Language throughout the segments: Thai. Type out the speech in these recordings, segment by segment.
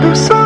do sol.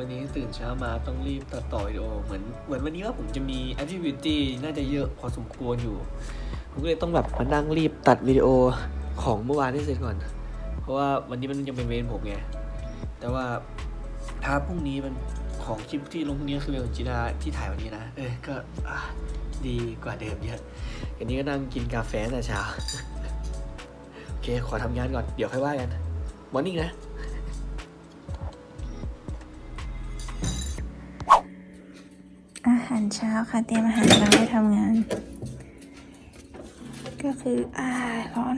วันนี้ตื่นเช้ามาต้องรีบตัดต่อวิดีโอเหมือนเหมือนวันนี้ว่าผมจะมี activity น่าจะเยอะพอสมควรอยู่ ผมก็เลยต้องแบบมานั่งรีบตัดวิดีโอของเมื่อวานให้เสร็จก่อน เพราะว่าวันนี้มันยังเป็นเวรผมไง แต่ว่าถ้าพรุ่งนี้มันของคลิปที่ลงพรุ่งนี้คือเวรของจีนาที่ถ่ายวันนี้นะ เออก็ดีกว่าเดิมเยอะอันนี้ก็นั่งกินกาแฟแต่เช้า โอเค ขอทำงานก่อน เดี๋ยวค่อยว่ากันมอร์นิ่งนะ เช้าค่ะเตรียมอาหารเช้าไว้ทำงาน ก็คืออ่าร้อน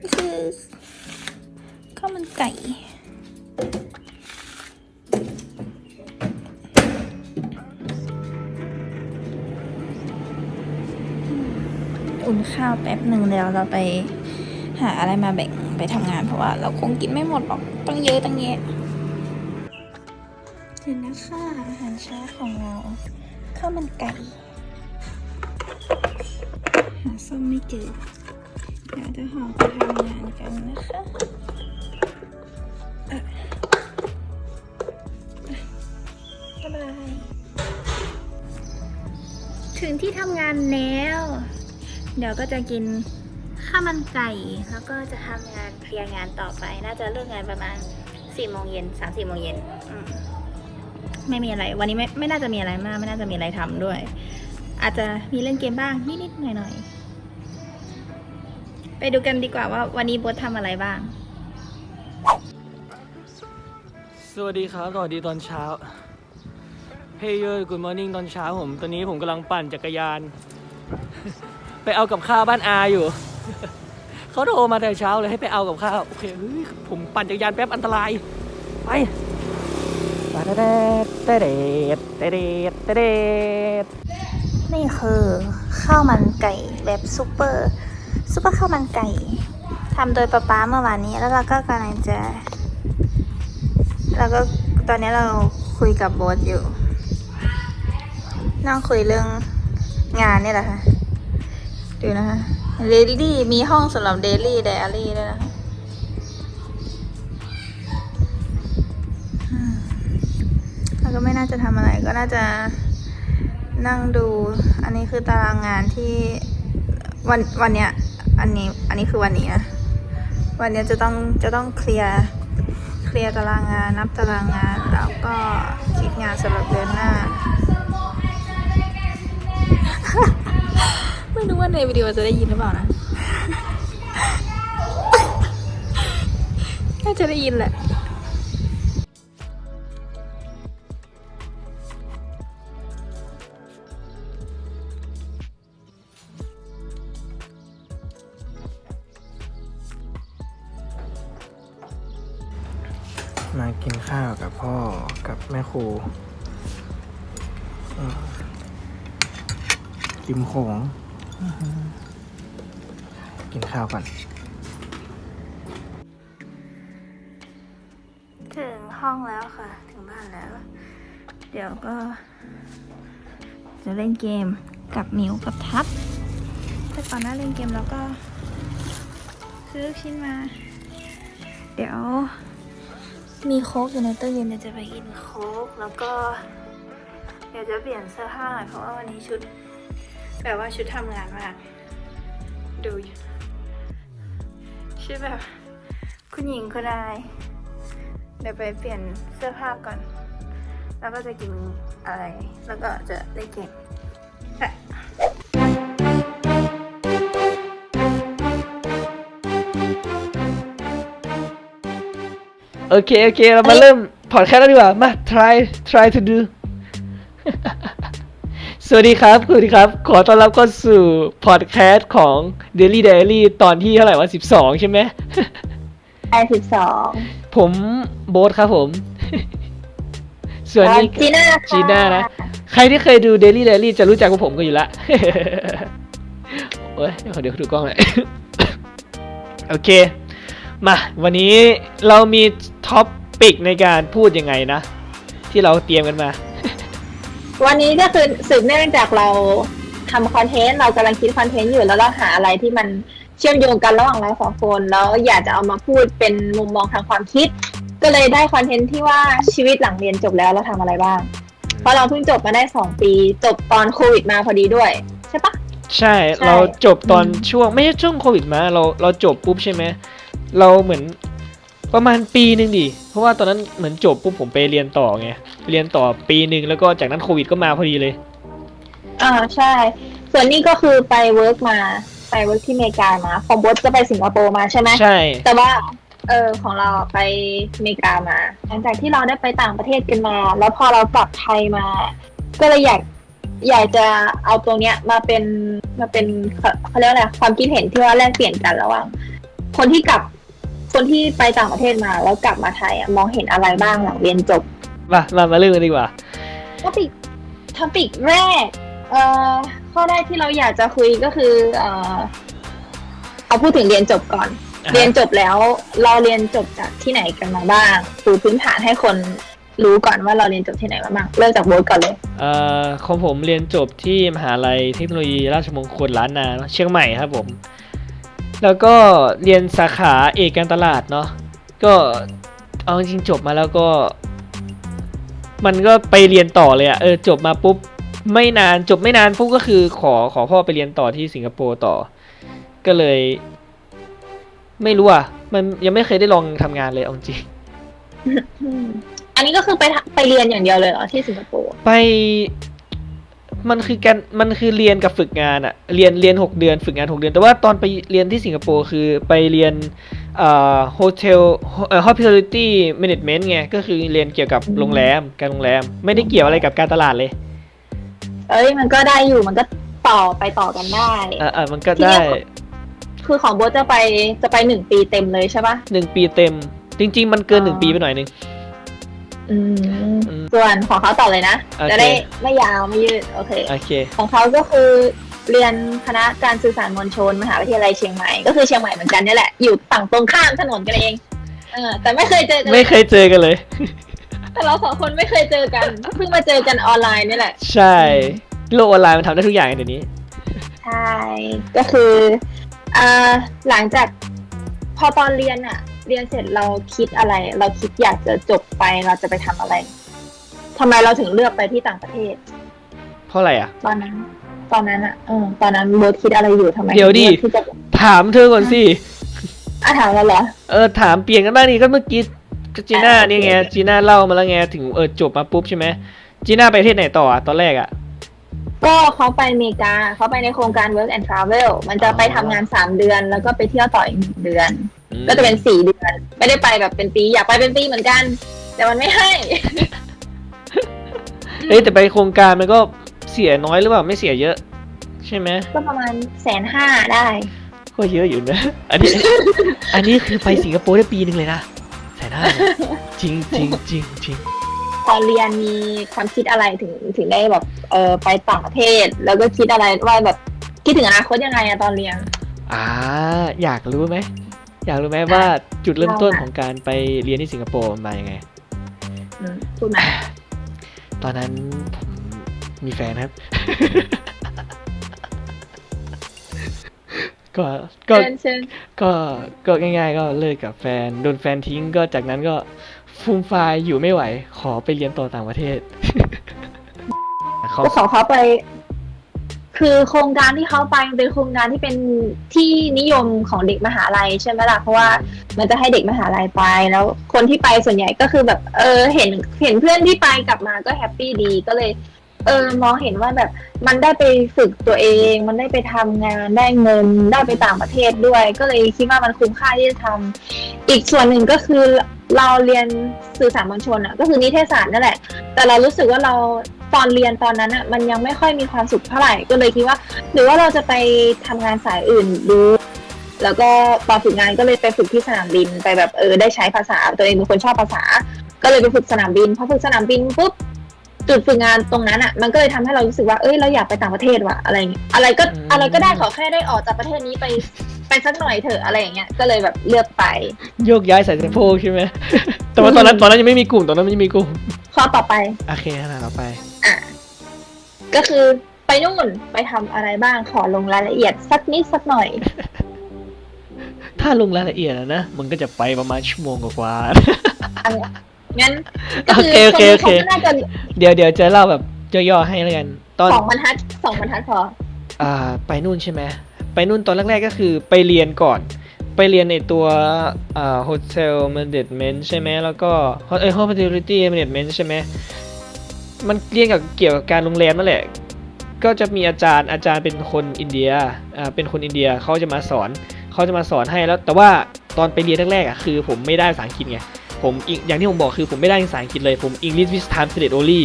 นี่คือข้าวมันไก่อุ่นข้าวแป๊บหนึ่งแล้วเราไปหาอะไรมาแบ่งไปทำงานเพราะว่าเราคงกินไม่หมดหรอกต้องเยอะตั้งแยะเห็นนะค่ะอาหารเช้าของเรา ข้าวมันไก่หาส้มไม่เจอเดี๋ยวจะห่อไปทำงานกันนะคะอะบ๊ายบาย ถึงที่ทำงานแล้ว เดี๋ยวก็จะกินข้าวมันไก่ แล้วก็จะทำงานเคลียร์งานต่อไป น่าจะเลิกงานประมาณ4โมงเย็น3 4โมงเย็นอืม ไม่มีอะไร วันนี้ไม่ไม่น่าจะมีอะไรมาก ไม่น่าจะมีอะไรทำด้วย อาจจะมีเล่นเกมบ้างนิดๆหน่อยๆไปดูกันดีกว่าว่าวันนี้โบททำอะไรบ้าง สวัสดีครับสวัสดีตอนเช้า Hey yo good morning ตอนเช้าผม ตอนนี้ผมกำลังปั่นจักรยาน ไปเอากับข้าวบ้านอาอยู่ เขาโทรมาแต่เช้าเลยให้ไปเอากับข้าว โอเคเฮ้ยผมปั่นจักรยานแป๊บอันตราย ไป ตเดเตเดเตเดเตเดนี่คือข้าวมันไก่แบบซุปเปอร์ซุปเปอร์ข้าวมันไก่ทำโดยป๊าป๊าเมื่อวานนี้ แล้วเราก็กำลังจะ แล้วก็ตอนนี้เราคุยกับโบทอยู่ นั่งคุยเรื่องงานนี่แหละค่ะ ดูนะคะเดลี่มีห้องสำหรับเดลี่ไดอารี่ด้วยนะคะ ก็ไม่น่าจะทำอะไรก็น่าจะนั่งดู อันนี้คือตารางงานที่วันวันเนี้ยอันนี้อันนี้คือวันนี้นะวันเนี้ยจะต้องจะต้องเคลียร์เคลียร์ตารางงานนับตารางงานแล้วก็คิดงานสำหรับเดือนหน้า ไม่รู้ว่าในวิดีโอจะได้ยินหรือเปล่านะน่าจะได้ยินแหละ มโขงกินข้าวก่อน ถึงห้องแล้วค่ะ ถึงบ้านแล้ว เดี๋ยวก็ จะเล่นเกมกับมิวกับทับแต่ก่อนหน้าเล่นเกมเราก็ ซื้อลูกชิ้นมา เดี๋ยว มีโค้กอยู่ในตู้เย็นเดี๋ยวจะไปกินโค้กแล้วก็เดี๋ยวจะเปลี่ยนเสื้อผ้าหน่อยเพราะว่าวันนี้ชุด แบบว่าชุดทำงานมาก ดูชุดแบบ คุณหญิงคุณนายเดี๋ยวไปเปลี่ยนเสื้อผ้าก่อน แล้วก็จะกินอะไร แล้วก็จะเล่นเกมไปโอเค โอเค เรามาเริ่มพอดแคสต์แล้วดีกว่า มา try try to do สวัสดีครับ สวัสดีครับ ขอต้อนรับเข้าสู่พอดแคสต์ของ Daily Diary ตอนที่เท่าไหร่วะ12 ใช่ไหมไอสิบสองผมโบ๊ทครับผม ส่วนนี้จีน่าค่ะจีน่านะ ใครที่เคยดู Daily Diary จะรู้จักพวกผมกันอยู่ละโอ้ยเดี๋ยวเดี๋ยวดูกล้องหน่อยโอเค มา วันนี้เรามีท็อปปิกในการพูดยังไงนะ ที่เราเตรียมกันมา วันนี้ก็คือสืบเนื่องจากเราทำคอนเทนต์เรากำลังคิดคอนเทนต์อยู่แล้วเราหาอะไรที่มันเชื่อมโยงกันระหว่างเราสองคนแล้วอยากจะเอามาพูดเป็นมุมมองทางความคิด ก็เลยได้คอนเทนต์ที่ว่าชีวิตหลังเรียนจบแล้วเราทำอะไรบ้าง เพราะเราเพิ่งจบมาได้สองปี จบตอนโควิดมาพอดีด้วย ใช่ปะ ใช่ใช่เราจบตอนอืม ช่วงไม่ใช่ช่วงโควิดมาเราเราจบปุ๊บใช่ไหมเราเหมือนประมาณปีหนึ่งดิเพราะว่าตอนนั้นเหมือนจบปุ๊บผมไปเรียนต่อไง เรียนต่อปีหนึ่งแล้วก็จากนั้นโควิดก็มาพอดีเลย อ่าใช่ ส่วนนี้ก็คือไปเวิร์กมา ไปเวิร์กที่อเมริกามา ของโบสจะไปสิงคโปร์มาใช่ไหมใช่ แต่ว่า เออของเราไปอเมริกามา หลังจากที่เราได้ไปต่างประเทศกันมา แล้วพอเรากลับไทยมา ก็เลยอยากอยากจะเอาตรงเนี้ยมาเป็นมาเป็นเขาเขาเรียกว่าอะไรความคิดเห็นที่ว่าแลกเปลี่ยนกันระหว่างคนที่กลับคนที่ไปต่างประเทศมาแล้วกลับมาไทยอะมองเห็นอะไรบ้างหลังเรียนจบ มามามาเรื่องกันดีกว่าท็อปิกท็อปิกแรกเอ่อข้อแรกที่เราอยากจะคุยก็คือเอ่อเอาพูดถึงเรียนจบก่อนอ่าฮะเรียนจบแล้ว เราเรียนจบจากที่ไหนกันมาบ้างปูพื้นฐานให้คนรู้ก่อนว่าเราเรียนจบที่ไหนมาบ้างเริ่มจากโบ๊ทก่อนเลยเอ่อของผมเรียนจบที่มหาลัยเทคโนโลยีราชมงคลล้านนาเชียงใหม่ครับผม แล้วก็เรียนสาขาเอกการตลาดเนาะก็เอาจริงๆจบมาแล้วก็ มันก็ไปเรียนต่อเลยอะเออจบมาปุ๊บไม่นานจบไม่นานปุ๊บก็คือขอขอพ่อไปเรียนต่อที่สิงคโปร์ต่อ ก็เลย ไม่รู้อะ มันยังไม่เคยได้ลองทำงานเลยเอาจริง อันนี้ก็คือไปทำไปเรียนอย่างเดียวเลยเหรอที่สิงคโปร์ ไป มันคือการมันคือเรียนกับฝึกงานอะเรียนเรียนหกเดือนฝึกงานหกเดือน แต่ว่าตอนไปเรียนที่สิงคโปร์คือไปเรียนเอ่อโฮเทลเอ่อ hospitality management ไงก็คือเรียนเกี่ยวกับโรงแรมการโรงแรม ไม่ได้เกี่ยวอะไรกับการตลาดเลย เอ้ยมันก็ได้อยู่มันก็ต่อไปต่อกันได้อ่าอ่ามันก็ที่ได้เนี่ยคือของโบ๊ทจะไปจะไปหนึ่งปีเต็มเลยใช่ปะ หนึ่งปีเต็ม จริง ๆ มันเกินหนึ่งปีไปหน่อยนึง อืมอืม ส่วนของเขาต่อเลยนะ โอเค จะได้ไม่ยาวไม่ยืด โอเค โอเค ของเขาก็คือเรียนคณะการสื่อสารมวลชนมหาวิทยาลัยเชียงใหม่ ก็คือเชียงใหม่เหมือนกันนี่แหละ อยู่ฝั่งตรงข้ามถนนกันเองเออแต่ไม่เคยเจอกันไม่เคยเจอกันเลย แต่เราสองคนไม่เคยเจอกัน เพิ่งมาเจอกันออนไลน์นี่แหละ ใช่ โลกออนไลน์มันทำได้ทุกอย่างเดี๋ยวนี้ ใช่ ก็คืออ่าหลังจากพอตอนเรียนอะ เรียนเสร็จเราคิดอะไร เราคิดอยากจะจบไปเราจะไปทำอะไรทำไมเราถึงเลือกไปที่ต่างประเทศ เพราะอะไรอะ ตอนนั้น ตอนนั้นอะเออตอนนั้นโบทคิดอะไรอยู่ทำไมเดี๋ยวดิ ลือกที่จะถามเธอก่อนสิ อะถามเราเหรอ เออถามเปลี่ยนกันบ้างนี่ก็เมื่อกี้ก็จีน่าอ่าโอเคนี่ไงจีน่าเล่ามาแล้วไงถึงเออจบมาปุ๊บใช่ไหมจีน่าไปประเทศไหนต่ออะตอนแรกอะก็เขาไปอเมริกาเขาไปในโครงการ work and travel มันจะไปทำงานสามเดือน แล้วก็ไปเที่ยวต่ออีกหนึ่งเดือนอืม ก็จะเป็นสี่เดือน ไม่ได้ไปแบบเป็นปี อยากไปเป็นปีเหมือนกัน แต่มันไม่ให้ เอ้ยแต่ไปโครงการมันก็เสียน้อยหรือเปล่าไม่เสียเยอะ ใช่ไหมก็ประมาณแสนห้าได้ ก็เยอะอยู่นะ อันนี้ อันนี้คือไปสิงคโปร์ได้ปีหนึ่งเลยนะแสนห้าเนี่ยจริงจริงจริงจริงตอนเรียนมีความคิดอะไรถึงถึงได้แบบเออไปต่างประเทศ แล้วก็คิดอะไรว่าแบบคิดถึงอนาคตยังไงอะตอนเรียน อ่าอยากรู้ไหม อยากรู้ไหมว่าจุดเริ่มต้นของการไปเรียนที่สิงคโปร์มันมายังไงอืมพูดมาตอนนั้นผมมีแฟนครับ ก็ก็เชิญเชิญก็ก็ง่าย ๆ ก็เลิกกับแฟนโดนแฟนทิ้งก็จากนั้นก็ฟูมไฟายอยู่ไม่ไหว ขอไปเรียนต่อต่างประเทศเขาก็ขอเขาไป คือโครงการที่เขาไปมันเป็นโครงการที่เป็นที่นิยมของเด็กมหาลัยใช่ไหมล่ะเพราะว่ามันจะให้เด็กมหาลัยไปแล้วคนที่ไปส่วนใหญ่ก็คือแบบ เออเห็นเห็นเพื่อนที่ไปกลับมาก็แฮปปี้ดีก็เลย เออมองเห็นว่าแบบมันได้ไปฝึกตัวเอง มันได้ไปทำงานได้เงินได้ไปต่างประเทศด้วย ก็เลยคิดว่ามันคุ้มค่าที่จะทำอีกส่วนหนึ่งก็คือเราเรียนสื่อสารมวลชนอะก็คือนิเทศศาสตร์นั่นแหละ แต่เรารู้สึกว่าเรา ตอนเรียนตอนนั้นอะมันยังไม่ค่อยมีความสุขเท่าไหร่ก็เลยคิดว่า หรือว่าเราจะไปทำงานสายอื่นดู แล้วก็ตอนฝึกงานก็เลยไปฝึกที่สนามบินไปแบบเออได้ใช้ภาษาตัวเองเป็นคนชอบภาษา ก็เลยไปฝึกสนามบินพอฝึกสนามบินปุ๊บจุดฝึกงานตรงนั้นอะมันก็เลยทำให้เรารู้สึกว่าเอ้ยเราอยากไปต่างประเทศว่ะอะไรอย่างเงี้ยอะไรก็อืม อะไรก็ได้ขอแค่ได้ออกจากประเทศนี้ไป ไปสักหน่อยเถอะอะไรอย่างเงี้ยก็เลยแบบเลือกไป โยกย้ายสายสะโพกใช่ไหม แต่ว่าตอนนั้นตอนนั้นยังไม่มีกลุ่มตอนนั้นมันยังมีกลุ่มข้อต่อไป โอเคขนาดเราไป ก็คือไปนู่นไปทำอะไรบ้างขอลงรายละเอียดสักนิดสักหน่อย ถ้าลงรายละเอียดอะนะมันก็จะไปประมาณชั่วโมงกว่างั้นก็คือโอเคโอเคโอเคเขาก็น่าจะๆ เดี๋ยวเดี๋ยวจะเล่าแบบย่อๆให้แล้วกัน ตอน สองบรรทัดสองบรรทัดพอ อ่าไปนู่นใช่ไหม ไปนู่นตอนแรกๆก็คือไปเรียนก่อน ไปเรียนในตัวอ่า hotel management ใช่ไหมแล้วก็เอ้ย hospitality management ใช่ไหมมันเรียนกับเกี่ยวกับการโรงแรมนั่นแหละ ก็จะมีอาจารย์อาจารย์เป็นคนอินเดียอ่าเป็นคนอินเดียเขาจะมาสอนเขาจะมาสอนให้แล้ว แต่ว่าตอนไปเรียนแรกๆอะคือผมไม่ได้ภาษาอังกฤษไงผมอย่างที่ผมบอกคือผมไม่ได้ภาษาอังกฤษเลย ผม English with translate only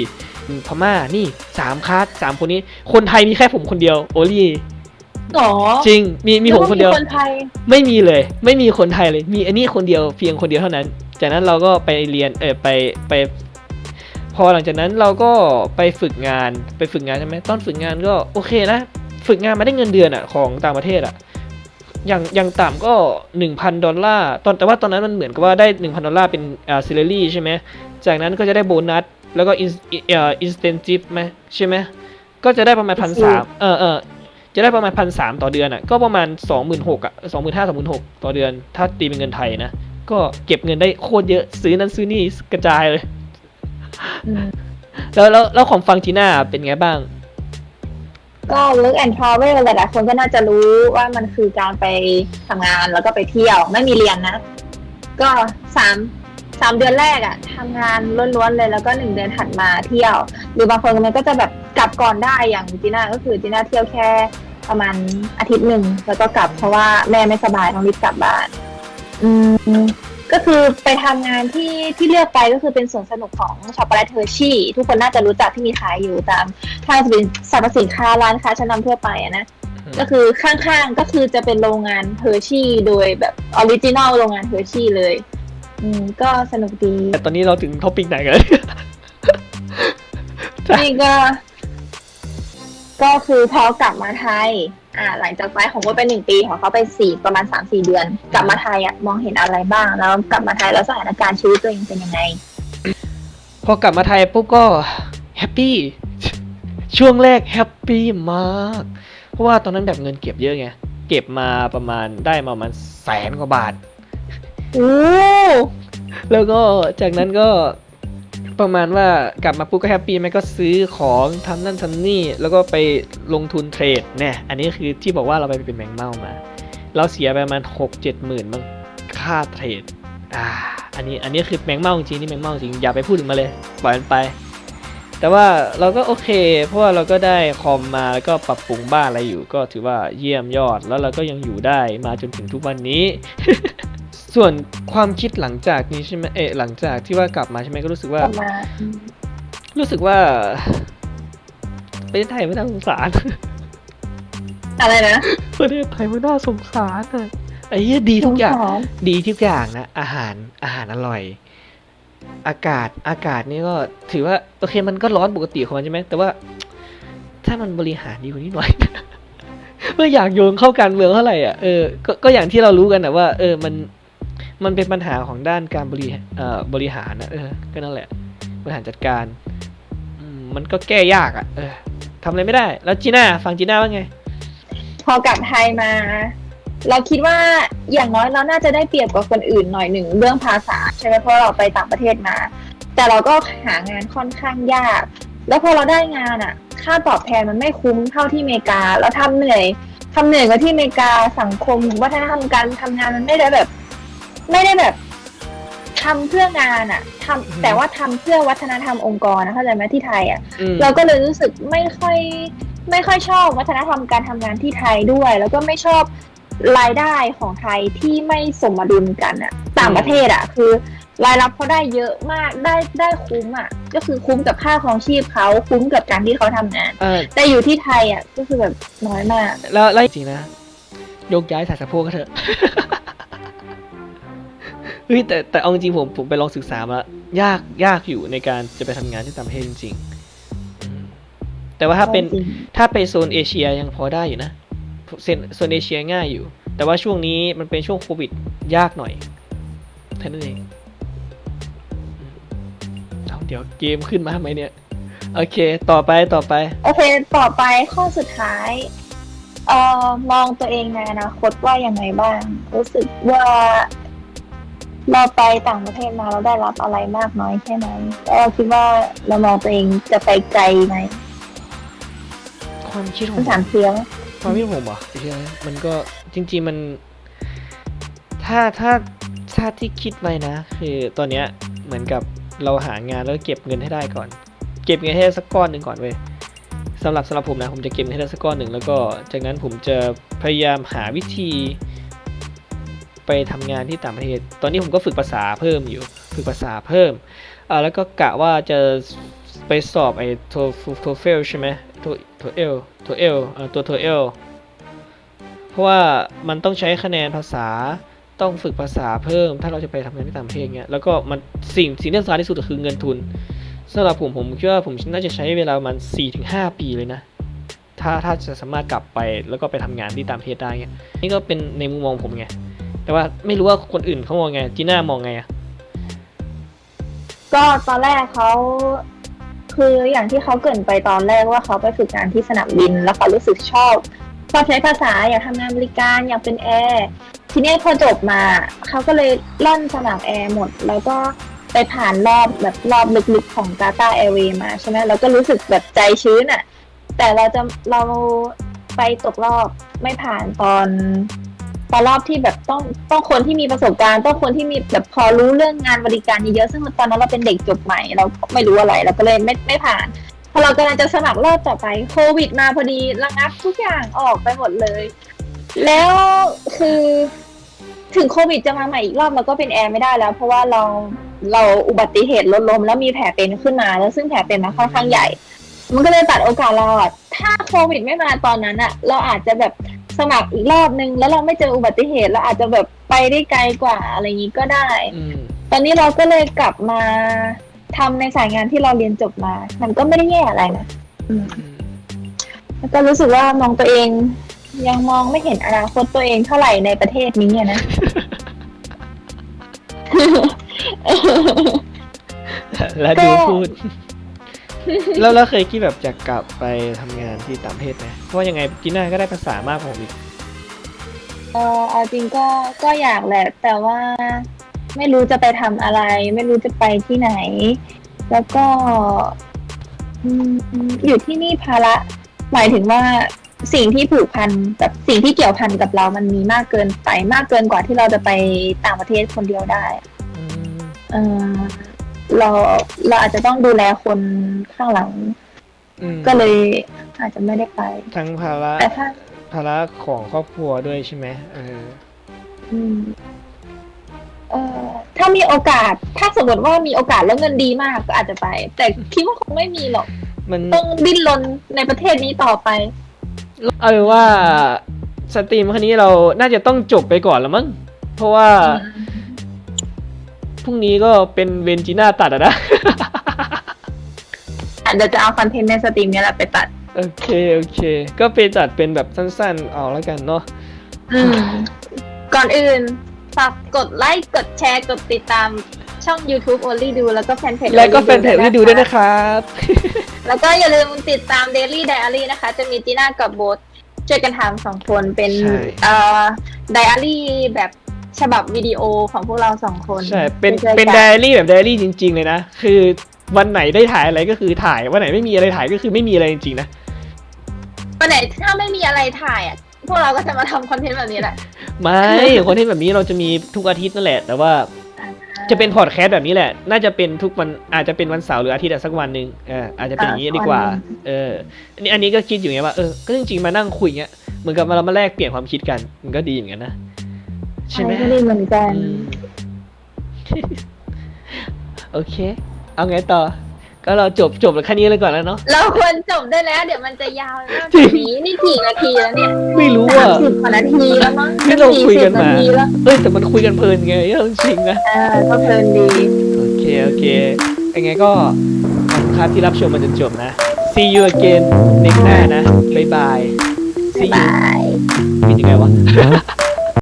พม่านี่สามคลาสสามคนนี้ คนไทยมีแค่ผมคนเดียว only หรอจริงมีมีผมคนเดียวแล้คนไทยไม่มีเลย ไม่มีคนไทยเลย มีอันนี้คนเดียวเพียงคนเดียวเท่านั้น จากนั้นเราก็ไปเรียนเออไปไป พอหลังจากนั้นเราก็ไปฝึกงานไปฝึกงานใช่ไหมตอนฝึกงานก็โอเคนะ ฝึกงานมาได้เงินเดือนอะของต่างประเทศอะอย่างอย่างต่ำก็หนึ่งพันดอลลาร์ตอนแต่ว่าตอนนั้นมันเหมือนกับว่าได้หนึ่งพันดอลลาร์เป็นอ่าซิลเลรี่ใช่ไหมจากนั้นก็จะได้โบนัส แล้วก็อินเอ่ออินสเตนจิฟไหมใช่ไหมก็จะได้ประมาณพันสามเออเออ จะได้ประมาณพันสามต่อเดือนอะก็ประมาณสองหมื่นหกอะสองหมื่นห้าสองหมื่นหกต่อเดือน ถ้าตีเป็นเงินไทยนะ ก็เก็บเงินได้โคตรเยอะซื้อนั้นซื้อนี่กระจายเลยอืมแล้วแล้วแล้วของฟังจีน่าเป็นไงบ้าง ก็ work and travel หลายๆคนก็น่าจะรู้ว่ามันคือการไปทำงานแล้วก็ไปเที่ยว ไม่มีเรียนนะ ก็สาม สามเดือนแรกอะทำงานล้วนๆเลยแล้วก็หนึ่งเดือนถัดมาเที่ยว หรือบางคนมันก็จะแบบกลับก่อนได้อย่างจีน่าก็คือจีน่าเที่ยวแค่ประมาณอาทิตย์หนึ่งแล้วก็กลับเพราะว่าแม่ไม่สบายต้องรีบกลับบ้าน อืมก็คือไปทำงานที่ที่เลือกไปก็คือเป็นสวนสนุกของช็อปโปรเทอร์ชี่ ทุกคนน่าจะรู้จักที่มีขายอยู่ตามห้างสรรพสินค้าร้านค้าชั้นนำทั่วไปอะนะอืมก็คือข้างๆก็คือจะเป็นโรงงานเฮอร์ชี่โดยแบบออริจินอลโรงงานเฮอร์ชี่เลย อืมก็สนุกดีแต่ตอนนี้เราถึงท็อปิกไหนกันแล้วนี่ก็ ก็คือพอกลับมาไทย อ่า หลังจากไปของก็เป็นหนึ่งปีของเขาไปสี่ประมาณสามสี่เดือน กลับมาไทยอะมองเห็นอะไรบ้าง แล้วกลับมาไทยแล้วสถานการณ์ชีวิตตัวเองเป็นยังไง พอกลับมาไทยปุ๊บก็แฮปปี้ช่วงแรกแฮปปี้มาก เพราะว่าตอนนั้นแบบเงินเก็บเยอะไง เก็บมาประมาณได้มาประมาณแสนกว่าบาท โอ้แล้วก็จากนั้นก็ประมาณว่ากลับมาปุ๊บก็แฮปปี้ไหมก็ซื้อของทำนั่นทำนี่แล้วก็ไปลงทุนเทรดเนี่ยอันนี้คือที่บอกว่าเราไปเป็นแมงเม่ามา เราเสียไปประมาณหกเจ็ดหมื่นมั้งค่าเทรดอ่าอันนี้อันนี้คือแมงเม่าจริงนี่แมงเม่าจริงอย่าไปพูดถึงมาเลยปล่อยมันไป แต่ว่าเราก็โอเค เพราะว่าเราก็ได้คอมมาแล้วก็ปรับปรุงบ้านอะไรอยู่ ก็ถือว่าเยี่ยมยอดแล้วเราก็ยังอยู่ได้มาจนถึงทุกวันนี้ ส่วนความคิดหลังจากนี้ใช่ไหมเอะหลังจากที่ว่ากลับมาใช่ไหมก็รู้สึกว่ากลับมาอืมรู้สึกว่าประเทศไทยไม่น่าสงสาร อะไรนะประเทศไทยไม่น่าสงสารอะไอ้เหี้ยดีทุกอย่างสงสรดีทุกอย่างนะ อาหารอาหารอร่อย อากาศอากาศนี่ก็ถือว่าโอเคมันก็ร้อนปกติของมันใช่ไหมแต่ว่า ถ้ามันบริหารดีกว่านี้หน่อยไม่อยากโยงเข้าการเมืองเท่าไหร่อะเออก็ก็อย่างที่เรารู้กันนะว่า เออมัน มันเป็นปัญหาของด้านการบริบริหารนะเออก็นั่นแหละ บริหารจัดการ มันก็แก้ยากอะ เออทำอะไรไม่ได้ แล้วจีน่าฟังจีน่าว่าไง พอกลับไทยมา เราคิดว่าอย่างน้อยเราน่าจะได้เปรียบกว่าคนอื่นหน่อยหนึ่งเรื่องภาษาใช่ไหมเพราะเราไปต่างประเทศมา แต่เราก็หางานค่อนข้างยาก แล้วพอเราได้งานอะ ค่าตอบแทนมันไม่คุ้มเท่าที่อเมริกาแล้วทำเหนื่อยทำเหนื่อยกว่าที่อเมริกาสังคมวัฒนธรรมการทำงานมันไม่ได้แบบ ไม่ได้แบบทำเพื่องานอะทำแต่ว่าทำเพื่อวัฒนธรรมองค์กรนะเข้าใจไหมที่ไทยอะอืมเราก็เลยรู้สึกไม่ค่อย ไม่ค่อยชอบวัฒนธรรมการทำงานที่ไทยด้วย แล้วก็ไม่ชอบรายได้ของไทยที่ไม่สมดุลกันอะต่างประเทศอะคือ รายรับเขาได้เยอะมากได้ได้คุ้มอะก็คือคุ้มกับค่าของชีพเขาคุ้มกับการที่เขาทำงาน เออแต่อยู่ที่ไทยอะก็คือแบบน้อยมาก แล้วแล้วจริงๆนะยกย้ายสายสะโพกก็เถอะเฮ้ยแต่แต่เอาจริงๆผมผมไปลองศึกษามายากยากอยู่ในการจะไปทำงานที่ต่างประเทศจริงๆอืมแต่ว่าถ้าเป็นจริงถ้าไปโซนเอเชียยังพอได้อยู่นะโซนโซนเอเชียง่ายอยู่ แต่ว่าช่วงนี้มันเป็นช่วงโควิดยากหน่อยแค่นั้นเองอืมเอาเดี๋ยวเกมขึ้นมาทำไมเนี่ย โอเค ต่อไปต่อไป โอเค ต่อไปข้อสุดท้ายเอ่อมองตัวเองในอนาคตว่ายังไงบ้าง รู้สึกว่า เราไปต่างประเทศมาเราได้รับอะไรมากน้อยแค่ไหนแล้วเราคิดว่าเรามองตัวเองจะไปไกลไหมความคิดของคำผถามมเพียงความคิดผมเหรอไอ้เหี้ยมันก็จริง ๆมัน ถ้าถ้าถ้าที่คิดไว้นะ คือตอนเนี้ยเหมือนกับเราหางานแล้วเก็บเงินให้ได้ก่อน เก็บเงินให้ได้สักก้อนหนึ่งก่อนเว้ยสำหรับสำหรับผมนะผมจะเก็บเงินให้ได้สักก้อนหนึ่งแล้วก็จากนั้นผมจะพยายามหาวิธี ไปทำงานที่ต่างประเทศ ตอนนี้ผมก็ฝึกภาษาเพิ่มอยู่ ฝึกภาษาเพิ่มอ่าแล้วก็กะว่าจะไปสอบไอ้โทโทเฟลใช่ไหมโทโทเอลโทเอลอ่าตัวโทเอลเพราะว่ามันต้องใช้คะแนนภาษาต้องฝึกภาษาเพิ่ม ถ้าเราจะไปทำงานที่ต่างประเทศเงี้ยแล้วก็มันสิ่งสิ่งที่สำคัญที่สุดก็คือเงินทุนสำหรับผมผมคิดว่าผมน่าจะใช้เวลาประมันสี่ถึงห้าปีเลยนะถ้าถ้าจะสามารถกลับไปแล้วก็ไปทำงานที่ต่างประเทศได้เงี้ยนี่ก็เป็นในมุมมองผมไง แต่ว่าไม่รู้ว่าคนอื่นเขามองไงจีน่ามองไงอะก็ตอนแรกเขาคืออย่างที่เขาเกรินไปตอนแรกว่าเขาไปฝึกงานที่สนามบิน แล้วเขารู้สึกชอบชอบใช้ภาษาอยากทำงานบริการอยากเป็นแอร์ทีนี้พอจบมาเขาก็เลยล่อนสมัครแอร์หมด แล้วก็ไปผ่านรอบแบบรอบลึกๆของ g a t a Airways มาใช่ไหมแล้วก็รู้สึกแบบใจชื้นอะ่ะ แต่เราจะเราไปตกรอบไม่ผ่านตอน ตอนรอบที่แบบต้องต้องคนที่มีประสบการณ์ ต้องคนที่มีแบบพอรู้เรื่องงานบริการเยอะๆซึ่งตอนนั้นเราเป็นเด็กจบใหม่ เราไม่รู้อะไรเราก็เลยไม่ไม่ผ่านพอเรากำลังจะสมัครรอบต่อไปโควิดมาพอดีระงับทุกอย่างออกไปหมดเลย แล้วคือถึงโควิดจะมาใหม่อีกรอบเราก็เป็นแอร์ไม่ได้แล้ว เพราะว่าเราเราอุบัติเหตุรถล้มแล้วมีแผลเป็นขึ้นมา แล้วซึ่งแผลเป็นมาค่อนข้างใหญ่ มันก็เลยตัดโอกาสเราอะถ้าโควิดไม่มาตอนนั้นอะเราอาจจะแบบ สมัครอีกรอบนึง แล้วเราไม่เจออุบัติเหตุเราอาจจะแบบไปได้ไกลกว่าอะไรอย่างนี้ก็ได้อืมตอนนี้เราก็เลยกลับมาทำในสายงานที่เราเรียนจบมา มันก็ไม่ได้แย่อะไรนะอืมอืมแล้วก็รู้สึกว่ามองตัวเองยังมองไม่เห็นอนาคตตัวเองเท่าไหร่ในประเทศนี้อะนะ แล้วดูพูด แล้วแล้วเคยคิดแบบอยากกลับไปทำงานที่ต่างประเทศไหมเพราะว่ายังไงจีน่าก็ได้ภาษามากกว่าผมอีกเออเอาจริงก็ก็อยากแหละ แต่ว่าไม่รู้จะไปทำอะไร ไม่รู้จะไปที่ไหน แล้วก็อืมอยู่ที่นี่ภาระ หมายถึงว่าสิ่งที่ผูกพันกับสิ่งที่เกี่ยวพันกับเรามันมีมากเกินไปมากเกินกว่าที่เราจะไปต่างประเทศคนเดียวได้ อืม เออ เราเราอาจจะต้องดูแลคนข้างหลัง อืมก็เลยอาจจะไม่ได้ไป ทั้งภาระแต่ถ้า ภาระของครอบครัวด้วยใช่ไหมเออ อืมเออถ้ามีโอกาส ถ้าสมมติว่ามีโอกาสแล้วเงินดีมากก็อาจจะไป แต่คิดว่าคงไม่มีหรอก มันต้องดิ้นรนในประเทศนี้ต่อไป เอาเป็นว่าสตรีมครั้งนี้เราน่าจะต้องจบไปก่อนแล้วมั้งเพราะว่า พรุ่งนี้ก็เป็นเวนจีน่าตัดอะนะอาจจะจะเอาคอนเทนต์ในสตรีมเนี้ยแหละไปตัด โอเค โอเค ก็ไปจัดเป็นแบบสั้นๆ เอาแล้วกันเนาะ อืม ก่อนอื่น ฝากกดไลค์กดแชร์กดติดตามช่อง YouTube Only ดูแล้วก็แฟนเพจ แล้วก็ Only แฟนเพจที่ดูด้วยนะครับ แล้วก็อย่าลืมติดตาม Daily Diary นะคะ จะมีจีน่ากับโบทช่วยกันทำสองคนเป็นใช่ เอ่อไดอารี่แบบ ฉบับวิดีโอของพวกเราสองคนใช่เป็นช่วยๆเป็นกัไดอารี่แบบไดอารี่จริง ๆ เลยนะ คือวันไหนได้ถ่ายอะไรก็คือถ่าย วันไหนไม่มีอะไรถ่ายก็คือไม่มีอะไรจริงๆนะไหนถ้าไม่มีอะไรถ่ายอะ พวกเราก็จะมาทำคอนเทนต์แบบนี้แหละไม่ คอนเทนต์แบบนี้เราจะมีทุกอาทิตย์นั่นแหละ แต่ว่าจะเป็นพอดแคสต์แบบนี้แหละ น่าจะเป็นทุกวันอาจจะเป็นวันเสาร์หรืออาทิตย์อะสักวันหนึ่งเอออาจจะเป็นอย่างนี้ดีกว่า เอออันนี้อันนี้ก็คิดอยู่ไงว่าเออก็จริงๆมานั่งคุยเงี้ยเหมือนกับเรามาแลกเปลี่ยนความคิดกันมันก็ดีเหมือนกันนะ ใช่ไหมก็ดีเหมือนกันอืมโอเค เอาไงต่อ ก็เราจบจบแค่นี้เลยก่อนแล้วเนาะ เราควรจบได้แล้ว เดี๋ยวมันจะยาวแล้วจริงนี้นี่กี่นาทีแล้วเนี่ย ไม่รู้สาอะมสิบกว่านาทีแล้วมั้งที่เราคุยกันมา40ทีแล้วเอ้ยแต่มันคุยกันเพลินไงเรื่องจริงนะเออก็เพลินดี โอเคโอเคยังไงก็ขอบคุณครับที่รับชมมาจนจบนะ see you again ในหน้านะ บ๊ายบาย see you บายเป็นยังไงวะ